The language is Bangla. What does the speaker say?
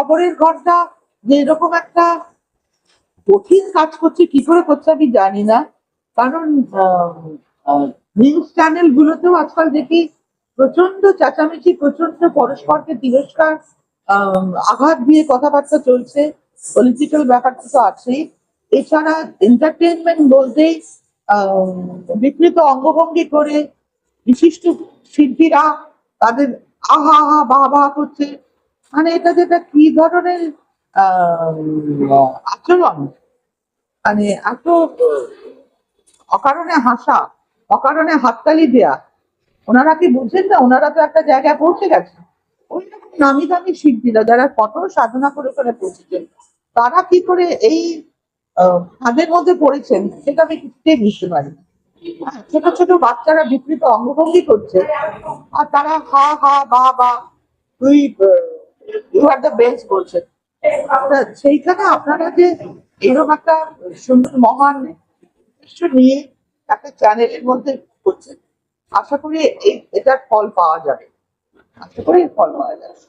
খবরের ঘরটা যে এরকম একটা কঠিন কাজ করছে, কি করে করছে আমি জানি না। কারণ নিউজ চ্যানেল গুলোতেও আজকাল দেখি প্রচণ্ড চেঁচামেচি প্রচণ্ড পরস্পরকে তিরস্কার আঘাত দিয়ে কথাবার্তা চলছে। পলিটিক্যাল ব্যাপারটা তো আছেই। এছাড়া এন্টারটেনমেন্ট বলতেই বিকৃত অঙ্গভঙ্গি করে বিশিষ্ট শিল্পীরা তাদের আহা আহা বাহ করছে। মানে এটা যেটা কি ধরনের আচরণ? মানে এত অকারণে হাসা অকারণে হাততালি দেয়া। ওনারা কি বুঝছেন না? ওনারা তো একটা জায়গায় পৌঁছে গেছে। ওই রকম নামি দামি শিল্পীরা যারা কত সাধনা করে ওখানে পৌঁছেছেন তারা কি করে এই ফাঁদের মধ্যে পড়েছেন? সেটা আমি কিছুতেই বুঝতে পারি হ্যাঁ, ছোট ছোট বাচ্চারা বিকৃত অঙ্গভঙ্গি করছে আর তারা হা হা বা বা তুই ইউ আর সেইখানে আপনারা যে এরকম একটা সুন্দর মহান উদ্দেশ্য নিয়ে একটা চ্যানেলের মধ্যে করছেন, আশা করি এটার ফল পাওয়া যাবে। আশা করি ফল পাওয়া যাবে।